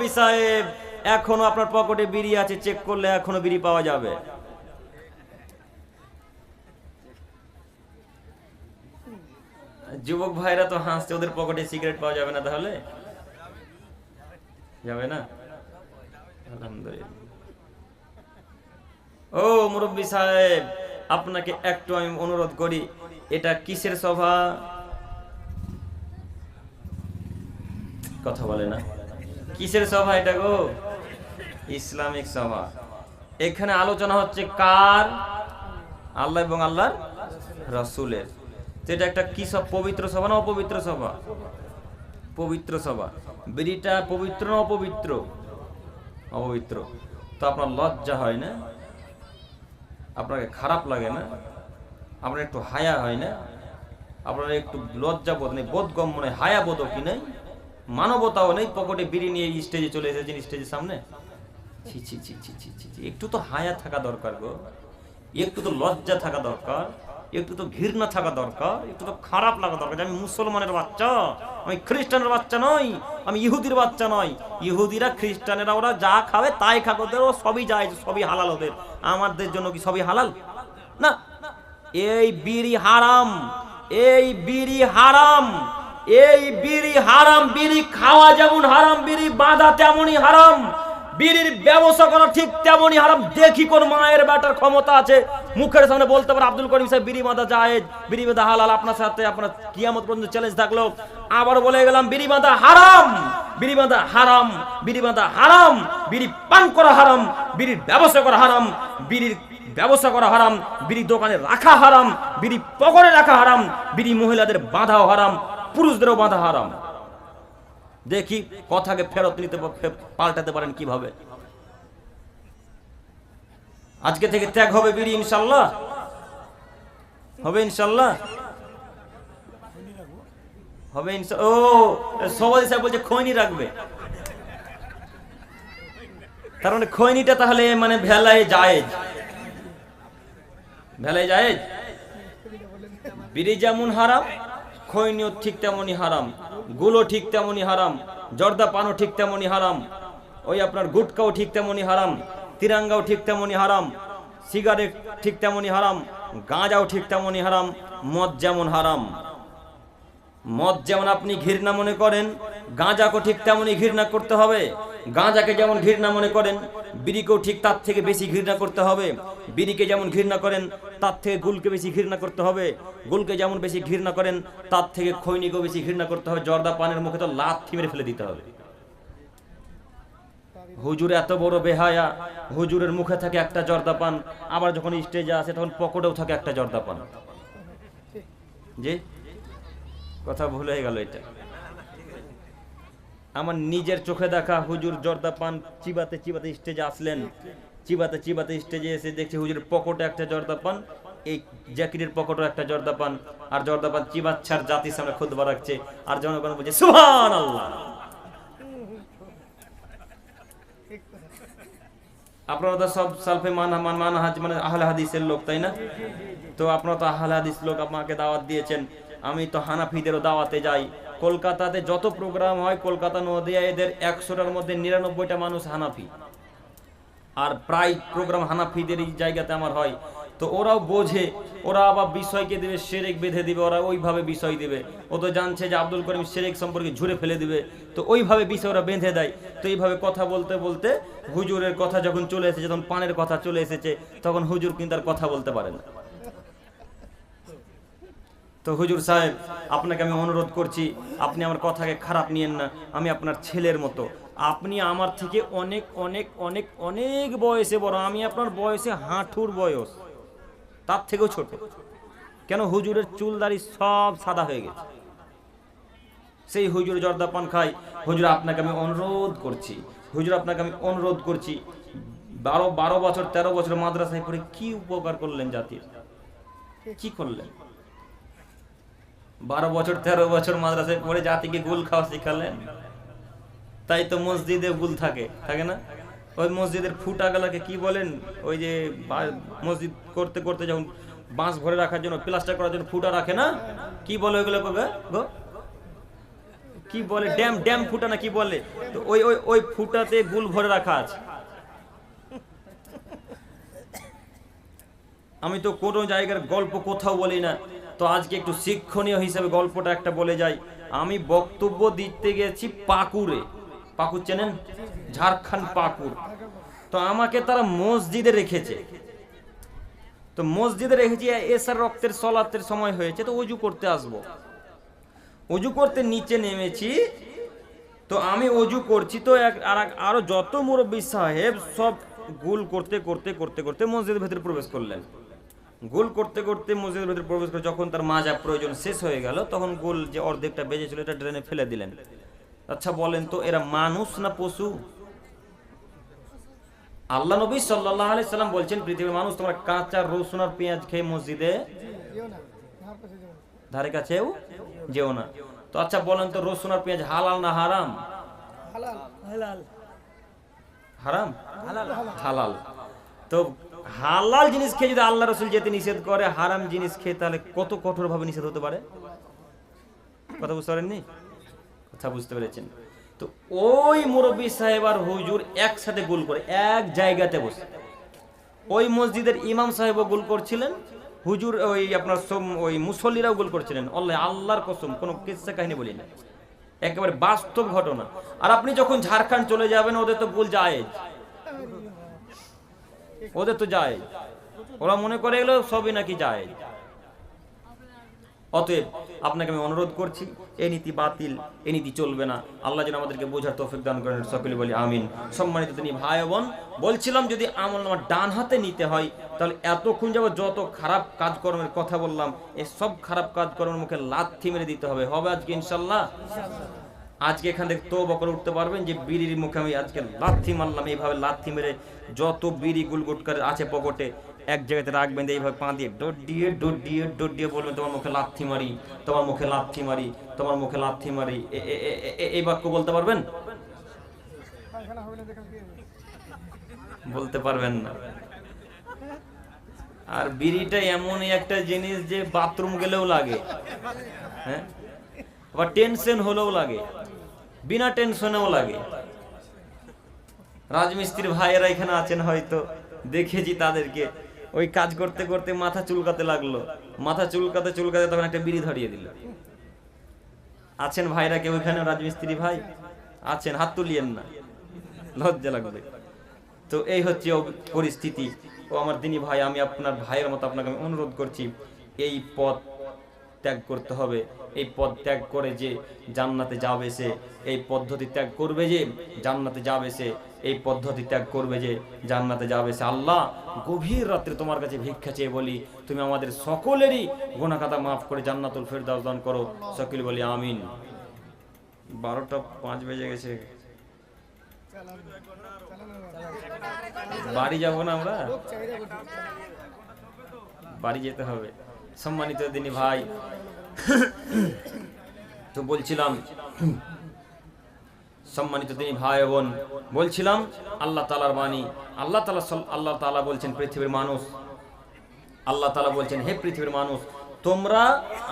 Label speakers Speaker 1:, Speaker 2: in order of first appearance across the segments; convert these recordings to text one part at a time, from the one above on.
Speaker 1: মুরব্বী সাহেব, এখনও আপনার পকেটে বিড়ি আছে চেক করলে এখনও বিড়ি পাওয়া যাবে। যুবক ভাইরা তো হাসছে, ওদের পকেটে সিগারেট পাওয়া যাবে না তাহলে? যাবে না? ও মুরব্বী সাহেব, আপনাকে একটু আমি অনুরোধ করি, এটা কিসের সভা? কথা বলে না। কিসের সভা এটা গো? ইসলামিক সভা। এখানে আলোচনা হচ্ছে কার? আল্লাহ এবং আল্লাহর রসুলের। এটা একটা কি সব, পবিত্র সভা না অপবিত্র সভা? পবিত্র সভা। বিড়িটা পবিত্র না অপবিত্র? অপবিত্র। তো আপনার লজ্জা হয় না? আপনাকে খারাপ লাগে না? আপনার একটু হায়া হয় না? আপনার একটু লজ্জা বোধ নেই, বোধগম্য নেই হায়া বোধও কি নেই? মানবতাও নেই, পকেটে বিড়ি নিয়ে স্টেজে চলে এসেছেন স্টেজের সামনে? ছি। একটু তো হায়া থাকা দরকার গো। একটু তো লজ্জা থাকা দরকার। একটু তো ঘৃণা থাকা দরকার। একটু তো খারাপ লাগা দরকার আমি মুসলমানের বাচ্চা, আমি খ্রিস্টানের বাচ্চা নই, আমি ইহুদির বাচ্চা নই। ইহুদিরা, খ্রিস্টানেরা ওরা যা খাবে তাই খাবে, ওদের ও সবই যায় সবই হালাল ওদের। আমাদের জন্য কি সবই হালাল? না। এই বিড়ি হারাম, এই বিড়ি হারাম। এই বিড়ি হারাম, বিড়ি খাওয়া যেমন হারাম, বিড়ি বাঁধা তেমনই হারাম। বিড়ির ব্যবসা করা ঠিক তেমনই হারাম। দেখি কোন মায়ের ব্যাটার ক্ষমতা আছে। মুখের সামনে বলতে পারে, আব্দুল করিম সাহেব, বিড়ি বাঁধা জায়েজ, বিড়ি বাঁধা হালাল, আপনার সাথে আপনার কিয়ামত পর্যন্ত চ্যালেঞ্জ থাকল। আবার বলে গেলাম, বিড়ি বাঁধা হারাম, বিড়ি বাঁধা হারাম, বিড়ি বাঁধা হারাম, বিড়ি পান করা হারাম, বিড়ির ব্যবসা করা হারাম, বিড়ির ব্যবসা করা হারাম, বিড়ি দোকানে রাখা হারাম, বিড়ি পকড়ে রাখা হারাম, বিড়ি মহিলাদের বাঁধাও হারাম। পুরুষদেরও বাঁধা হারাম। দেখি কথাকে ফেরত নিতে পাল্টাতে পারেন কীভাবে। আজকে থেকে ত্যাগ হবে বিড়ি, ইনশাল্লাহ। হবে ইনশাল্লাহ। হবে ও সবাই সাহেব বলছে খৈনি রাখবে। তার মানে খৈনিটা তাহলে মানে ভেলায় জায়েজ। ভেলায় জায়েজ? বিড়ি যেমন হারাম খৈনিও ঠিক তেমনই হারামগুলো ঠিক তেমনই হারাম, জর্দা পানও ঠিক তেমনই হারাম, ওই আপনার গুটকাও ঠিক তেমনই হারাম, তিরাঙ্গাও ঠিক তেমনই হারাম, সিগারেট ঠিক তেমনই হারাম, গাঁজাও ঠিক তেমনই হারাম, মদ যেমন হারাম। মদ যেমন আপনি ঘৃণা মনে করেন, গাঁজাকে ঠিক তেমনই ঘৃণা করতে হবে, গাঁজাকে যেমন ঘৃণা মনে করেন বিড়িকেও ঠিক তার থেকে বেশি ঘৃণা করতে হবে। বিড়িকে যেমন ঘৃণা করেন, তার থেকে গুলকে বেশি ঘৃণা করতে হবে। গুলকে যেমন বেশি ঘৃণা করেন, তার থেকে খৈনিকেও বেশি ঘৃণা করতে হবে। জর্দা পানের মুখে তো লাত থিমেরে ফেলে দিতে হবে। হুজুর এত বড় বেহায়া, হুজুরের মুখে থাকে একটা জর্দা পান, আবার যখন স্টেজে আসে তখন পকেটেও থাকে একটা জর্দা পান। জি? কথা ভুল হয়ে গেল এটা। আমার নিজের চোখে দেখা হুজুর জর্দা পান, চিবাতে চিবাতে স্টেজে আসলেন। চিবাতে চিবাতে স্টেজে এসে দেখছি হুজুরের পকেটে একটা জর্দা পান, এই জ্যাকেটের পকেটও একটা জর্দা পান। আর জর্দা পান চিবাচ্ছার জাতির সামনে খুদবা রাখছে। আর জনগণ বলছে সুহান আল্লাহ আপনারা তো সব সালফে মান মান মান হাজ মানে আহলে হাদিসের লোক, তাই না? তো আপনারা তো আহলে হাদিস লোক আমাকে দাওয়াত দিয়েছেন। আমি তো হানাফিদেরও দাওয়াতে যাই। কলকাতাতে যত প্রোগ্রাম হয়, কলকাতা, নদিয়া, এদের একশোটার মধ্যে নিরানব্বইটা মানুষ হানাফি। আর প্রায় প্রোগ্রাম হানাফিদের এই জায়গাতে আমার হয়। তো ওরাও বোঝে, ওরা আবার বিষয়কে দেবে, সেরেক বেঁধে দিবে, ওরা ওইভাবে বিষয় দেবে। ও তো জানছে যে আব্দুল করিম সেরেক সম্পর্কে ঝুড়ে ফেলে দিবে। তো ওইভাবে বিষয় ওরা বেঁধে দেয়। তো এইভাবে কথা বলতে বলতে হুজুরের কথা যখন চলে এসেছে যখন পানের কথা চলে এসেছে, তখন হুজুর কিন্তু আর কথা বলতে পারে না। তো হুজুর সাহেব, আপনাকে আমি অনুরোধ করছি, আপনি আমার কথাকে খারাপ নিয়েন না, আমি আপনার ছেলের মতো। আপনি আমার থেকে অনেক অনেক অনেক অনেক বয়সে বড়, আমি আপনার বয়সে হাঁটুর বয়স। তার থেকেও ছোট। কেন হুজুরের চুল দাড়ি সব সাদা হয়ে গেছে। সেই হুজুর জর্দা পান খাই। হুজুর, আপনাকে আমি অনুরোধ করছি। হুজুর, আপনাকে আমি অনুরোধ করছি, বারো বারো বছর, তেরো বছর মাদ্রাসায় পড়ে কি উপকার করলেন জাতির? কি করলেন? বারো বছর, তেরো বছর মাদ্রাসায় পড়ে জাতিকে গুল খাওয়া শিখালেন। তাই তো মসজিদে গুল থাকে থাকে না? ওই মসজিদের ফুটা গালাকে কি বলেন? ওই যে মসজিদ করতে করতে যখন বাঁশ ভরে রাখার জন্য, প্লাস্টার করার জন্য ফুটা রাখে না? কি বলে ওইগুলো গো? কি বলে? ড্যাম ড্যাম ফুটা না কি বলে? তো ওই ওই ওই ফুটাতে গুল ভরে রাখা আছে। আমি তো কোনো জায়গার গল্প কোথাও বলি না। তো আজকে একটু শিক্ষণীয় হিসেবে গল্পটা একটা বলে যাই। আমি বক্তব্য দিতে গেছি পাকুড়ে। পাকুর চেনেন? ঝাড়খণ্ড পাকুর তো আমাকে তারা মসজিদে রেখেছে। তো মসজিদে রেখেছি এসার রক্তের সলাতের সময় হয়েছে, তো অজু করতে আসব। অজু করতে নিচে নেমেছি। তো আমি অজু করছি, তো এক, আর এক- আরও যত মুরব্বী সাহেব সব গোল করতে করতে করতে করতে মসজিদের ভেতরে প্রবেশ করলেন। গোল করতে করতে মসজিদের ভেতরে প্রবেশ করে যখন তার মাজা প্রয়োজন শেষ হয়ে গেল তখন গোল যে অর্ধেকটা বেজেছিল এটা ড্রেনে ফেলে দিলেন। আচ্ছা বলেন তো এরা মানুষ না পশু? আল্লাহ নবী সাল্লাহ আলি সাল্লাম বলছেন পৃথিবীর মানুষ তোমরা কাঁচা রসুন আর পেঁয়াজ খেয়ে মসজিদে ধারে কাছেও যেও না। তো আচ্ছা বলেন তো রসুন আর পেঁয়াজ হালাল না হারাম? হারাম? হালাল। তো হালাল জিনিস খেয়ে যদি আল্লাহ রসুল যেতে নিষেধ করে, হারাম জিনিস খেয়ে তাহলে কত কঠোর ভাবে নিষেধ হতে পারে? কথা বুঝতে পারেননি? কথা বুঝতে পেরেছেন। তো ওই মুরব্বী সাহেব আর হুজুর একসাথে গোল করে, এক জায়গাতে বসে। ওই মসজিদের ইমাম সাহেবও গোল করছিলেন, হুজুর ওই আপনার ওই মুসল্লিরাও গোল করছিলেন। আল্লাহ, আল্লাহর কসম, কোনো কিসসা কাহিনী বলি না একেবারে বাস্তব ঘটনা। আর আপনি যখন ঝাড়খণ্ড চলে যাবেন, ওদের তো গোল জায়েজ। ওদের তো যায়। ওরা মনে করে এগুলো সবই নাকি যায়। অতএব আপনাকে আমি অনুরোধ করছি, এ নীতি বাতিল, এ নীতি চলবে না। আল্লাহ যেন আমাদেরকে বোঝার তৌফিক দান করেন, সকলে বলি আমিন। সম্মানিত তিনি ভাই বোন, বলছিলাম যদি আমল আমার ডান হাতে নিতে হয়, তাহলে এতক্ষণ যাব যত খারাপ কাজকর্মের কথা বললাম, এ সব খারাপ কাজকর্মের মুখে লাথি মেরে দিতে হবে। হবে আজকে ইনশাল্লাহ? আজকে এখান থেকে তো করে উঠতে পারবেন যে বিড়ির মুখে আমি আজকে লাথি মারলাম, এইভাবে লাথি মেরে যত বিড়ি গুলগুটকার আছে পকেটে এক জায়গাতে রাখবেন, এইভাবে পা দিয়ে ডোর দিয়ে ডোর দিয়ে ডোর দিয়ে বলবেন, তোমার মুখে লাথি মারি, তোমার মুখে লাথি মারি, তোমার মুখে লাথি মারি। এই বাক্য বলতে পারবেন? বলতে পারবেন না। আর বিড়িটা এমনই একটা জিনিস যে বাথরুম গেলেও লাগে হ্যাঁ? আবার টেনশন হলেও লাগে। বিনা টেনশনেও লাগে। রাজমিস্ত্রির ভাইয়েরা এখানে আছেন হয়তো, দেখেছি তাদেরকে। ওই কাজ করতে করতে মাথা চুলকাতে লাগল। মাথা চুলকাতে চুলকাতে তখন একটা বিড়ি ধরিয়ে দিল। আছেন ভাইরা কেউ এখানে রাজমিস্ত্রি ভাই? আছেন, হাত তুলিয়েন না। লজ্জা লাগবে। তো এই হচ্ছে পরিস্থিতি। ও আমার দিনী ভাই, আমি আপনার ভাইয়ের মতো আপনাকে আমি অনুরোধ করছি, এই পথ ত্যাগ করতে হবে। এই পদ ত্যাগ করে যে জান্নাতে যাবে সে, এই পদ্ধতি ত্যাগ করবে যে জান্নাতে যাবে সে, এই পদ্ধতি ত্যাগ করবে যে জান্নাতে যাবে সে। আল্লাহ গভীর রাত্রে তোমার কাছে ভিক্ষা চেয়ে বলি, তুমি আমাদের সকলেরই গুণাখাতা মাফ করে জান্নাতুল ফেরদাউস দান করো। সকলে বলি আমিন। বারোটা পাঁচ বেজে গেছে। বাড়ি যাব না আমরা? বাড়ি যেতে হবে। সম্মানিত দিনী ভাই। তো বলছিলাম, সম্মানিত তিনি ভাই বোন, বলছিলাম, আল্লাহ তালার বাণী, আল্লাহ তালা আল্লাহ তালা বলছেন, পৃথিবীর মানুষ, আল্লাহ তালা বলছেন, হে পৃথিবীর মানুষ, তোমরা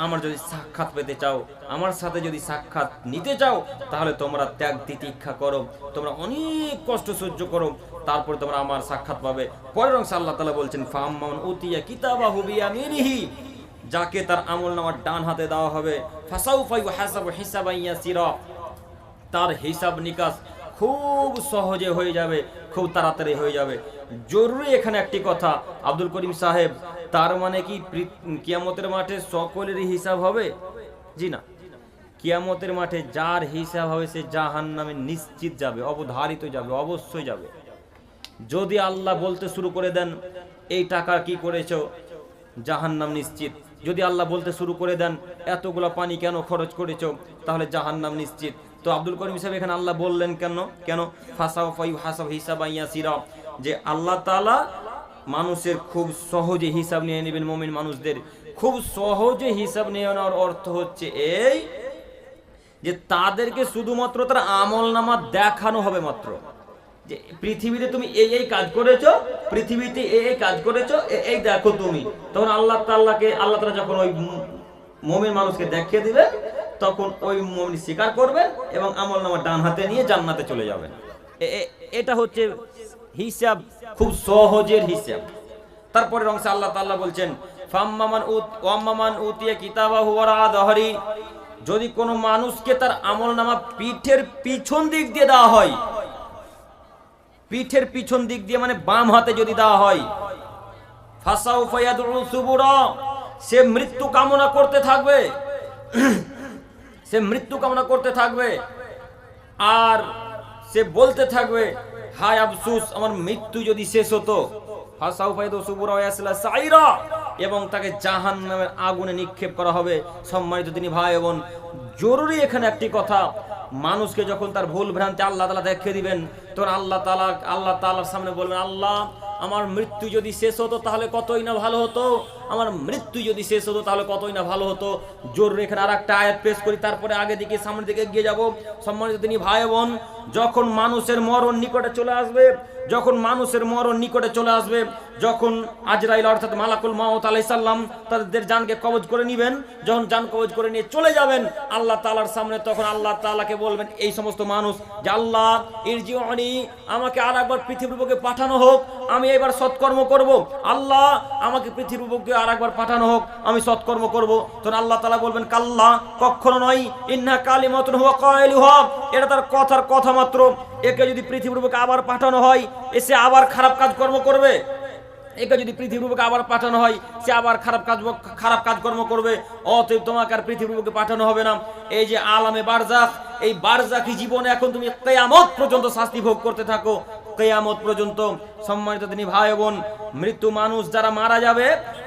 Speaker 1: আমার যদি সাক্ষাৎ পেতে চাও, আমার সাথে যদি সাক্ষাৎ নিতে চাও, তাহলে তোমরা ত্যাগ তিতিক্ষা করো, তোমরা অনেক কষ্ট সহ্য করো, তারপর তোমরা আমার সাক্ষাৎ পাবে। পরের অংশে আল্লাহ তালা বলছেন ফাম্মান উতিয়া কিতাবা হুবিয়া মিরিহি যাকে তার আমল নামার ডান হাতে দেওয়া হবে। তার হিসাব নিকাশ খুব সহজে হয়ে যাবে, খুব তাড়াতাড়ি হয়ে যাবে। জরুরি এখানে একটি কথা, আব্দুল করিম সাহেব, তার মানে কি কিয়ামতের মাঠে সকলেরই হিসাব হবে? জি না। কিয়ামতের মাঠে যার হিসাব হবে সে জাহান নামে নিশ্চিত যাবে, অবধারিত যাবে, অবশ্যই যাবে। যদি আল্লাহ বলতে শুরু করে দেন, এই টাকা কি করেছ? জাহান্নাম নিশ্চিত। যদি আল্লাহ বলতে শুরু করে দেন, এতগুলো পানি কেন খরচ করেছ? তাহলে জাহান্নাম নিশ্চিত। তো আব্দুল করিম সাহেব এখানে আল্লাহ বললেন কেন? কেন? ফাসাও ফাইউ হাসাব হিসাব সিরা যে আল্লাহ তাআলা মানুষের খুব সহজে হিসাব নিয়ে নেবেন মমিন মানুষদের। খুব সহজে হিসাব নিয়ে নেওয়ার অর্থ হচ্ছে এই যে তাদেরকে শুধুমাত্র তার আমল নামা দেখানো হবে মাত্র। যে পৃথিবীতে তুমি এই এই কাজ করেছ, পৃথিবীতে এই এই কাজ করেছ এই দেখো তুমি। তখন আল্লাহ তাল্লাহকে আল্লাহ তালা যখন ওই মুমিন মানুষকে দেখিয়ে দিবে, তখন ওই মমিন স্বীকার করবে এবং আমল নামা ডান হাতে নিয়ে জান্নাতে চলে যাবে। এটা হচ্ছে হিসাব, খুব সহজের হিসাব। তারপরে অংশে আল্লাহ তাল্লাহ বলছেন ফাম্মামান উত ওয়াম্মামান উতিয়া কিতাবাহু ওয়ারা দহরি। যদি কোনো মানুষকে তার আমল নামা পিঠের পিছন দিক দিয়ে দেওয়া হয় পিঠের পিছন দিক দিয়ে মানে বাম হাতে যদি দেওয়া হয়। ফাসাউ ফায়াদুল সুবুরা, সে মৃত্যু কামনা করতে থাকবে। সে মৃত্যু কামনা করতে থাকবে। আর সে বলতে থাকবে, হায় আফসুস, আমার মৃত্যু যদি শেষ হতো। এবং তাকে জাহান্নামের আগুনে নিক্ষেপ করা হবে। সম্মানিত তিনি ভাই এবং জরুরি এখানে একটি কথা। মানুষকে যখন তার ভুল ভ্রান্তি আল্লাহ তালা দেখে দিবেন, তখন আল্লাহ তালা, আল্লাহ তালার সামনে বলবেন, আল্লাহ, আমার মৃত্যু যদি শেষ হতো তাহলে কতই না ভালো হতো? আমার মৃত্যু যদি শেষ হতো তাহলে কতই না ভালো হতো? জোর রেখে আর একটা আয়াত পেশ করি, তারপরে আগে দিকে, সামনের দিকে এগিয়ে যাব। সম্মানিত তিনি ভাই বোন যখন মানুষের মরণ নিকটে চলে আসবে, যখন মানুষের মরণ নিকটে চলে আসবে, যখন আজরাইল অর্থাৎ মালাকুল মাহত আলাইসাল্লাম তাদের জানকে কবজ করে নেবেন, যখন জান কবজ করে নিয়ে চলে যাবেন, আল্লাহ তালার সামনে তখন আল্লাহ তালাকে বলবেন, এই সমস্ত মানুষ, যে আল্লাহ, ইরজিউনি, আমাকে আর একবার পৃথিবীর পাঠানো হোক, আমি এবার সৎকর্ম করব। আল্লাহ, আমাকে পৃথিবীর আর একবার পাঠানো হোক, আমি সৎকর্ম করব। তখন আল্লাহ তালা বলবেন, কাল্লা কখনো নয়, ইন্না কালী মতন হক এটা তার কথার কথা মাত্র একে যদি পৃথিবীর বুকে আবার পাঠানো হয় এসে আবার খারাপ কাজ কর্ম করবে? একে যদি পৃথিবীর বুকে আবার পাঠানো হয়, সে আবার খারাপ কাজ খারাপ কাজকর্ম করবে, অতএব তোমাকে আর পৃথিবীর বুকে পাঠানো হবে না। এই যে আলামে বারজাখ এই বারজাখি জীবনে এখন তুমি কেয়ামত পর্যন্ত শাস্তি ভোগ করতে থাকো। কেয়ামত পর্যন্ত সম্মানিত তিনি ভাই বোন, মৃত্যু মানুষ যারা মারা যাবে,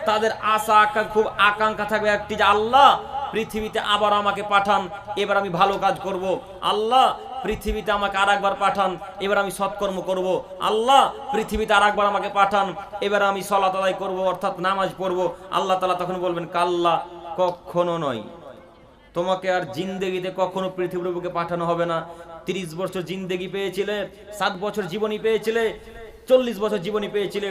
Speaker 1: তাদের আশা খুব আকাঙ্ক্ষা থাকবে একটি যে, আল্লাহ, পৃথিবীতে আবার আমাকে পাঠান, এবার আমি ভালো কাজ করব। আল্লাহ পৃথিবীতে আমাকে আর একবার পাঠান, এবার আমি সৎকর্ম করব। আল্লাহ পৃথিবীতে আর একবার আমাকে পাঠান, এবার আমি সলা আদায় করব, অর্থাৎ নামাজ পড়ব। আল্লাহ তালা তখন বলবেন, কাল্লা, কখনো নয়। তোমাকে আর জিন্দেগিতে কখনো পৃথিবীর বুকে পাঠানো হবে না। তিরিশ বছর জিন্দেগি পেয়েছিলে, সাত বছর জীবনী পেয়েছিলে চল্লিশ বছর জীবনী পেয়েছিলে।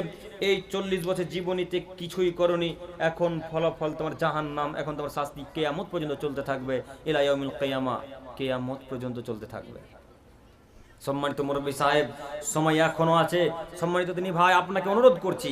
Speaker 1: এই চল্লিশ বছর জীবনীতে কিছুই করনি। এখন ফলাফল তোমার জাহান নাম এখন তোমার শাস্তি কেয়ামত পর্যন্ত চলতে থাকবে। ইলাইয়ামুল কেয়ামা। কেয়ামত পর্যন্ত চলতে থাকবে। সম্মানিত মুরব্বী সাহেব, সময় এখনও আছে। সম্মানিত তিনি ভাই, আপনাকে অনুরোধ করছি।